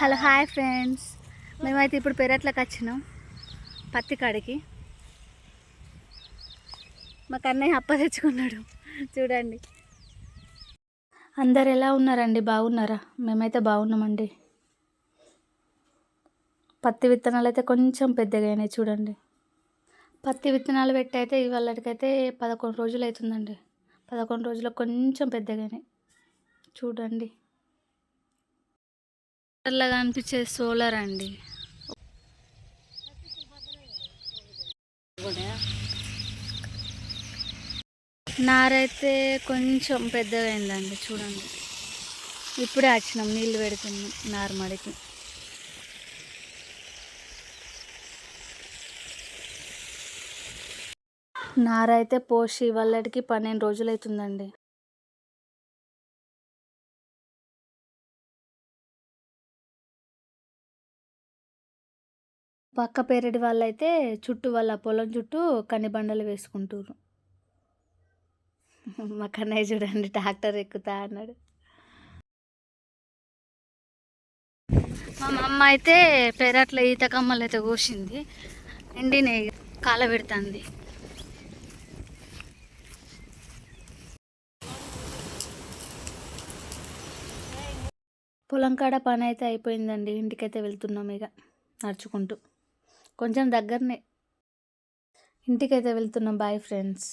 Hello hi friends. మేమైతే ఇప్పుడు పెరట్లోకి వచ్చినాం పత్తి కాడికి. మా కన్నయ్య అప్ప తెచ్చుకున్నాడు. చూడండి. అందరు ఎలా ఉన్నారండి? బాగున్నారా? మేమైతే బాగున్నామండి. పత్తి విత్తనాలు అయితే కొంచెం పెద్దగా అయినాయి చూడండి. పత్తి విత్తనాలు పెట్టి అయితే ఇవాళకైతే పదకొండు రోజులు అవుతుందండి. పదకొండు రోజులు కొంచెం పెద్దగా అయినాయి. చూడండి. లాగా అనిపించే సోలార్ అండి. నారైతే కొంచెం పెద్దగా అయిందండి చూడండి. ఇప్పుడే వచ్చినాం నీళ్ళు పెడుతున్నాం నార్మడికి నారైతే పోసి వాళ్ళకి పన్నెండు రోజులు అవుతుందండి పక్క పేరెడి వాళ్ళైతే చుట్టూ వాళ్ళ పొలం చుట్టూ కనిబండలు వేసుకుంటారు మా కన్నయ్య చూడండి ట్రాక్టర్ ఎక్కుతా అన్నాడు. మా అమ్మ అయితే పెరట్ల ఈత కమ్మలు అయితే కోసింది. ఎండినే కాల పెడుతుంది. పొలం కాడ పని అయితే అయిపోయిందండి. ఇంటికైతే వెళ్తున్నాం ఇక నడుచుకుంటూ. కొంచెం దగ్గరనే. ఇంటికైతే వెళ్తున్నాం. Bye friends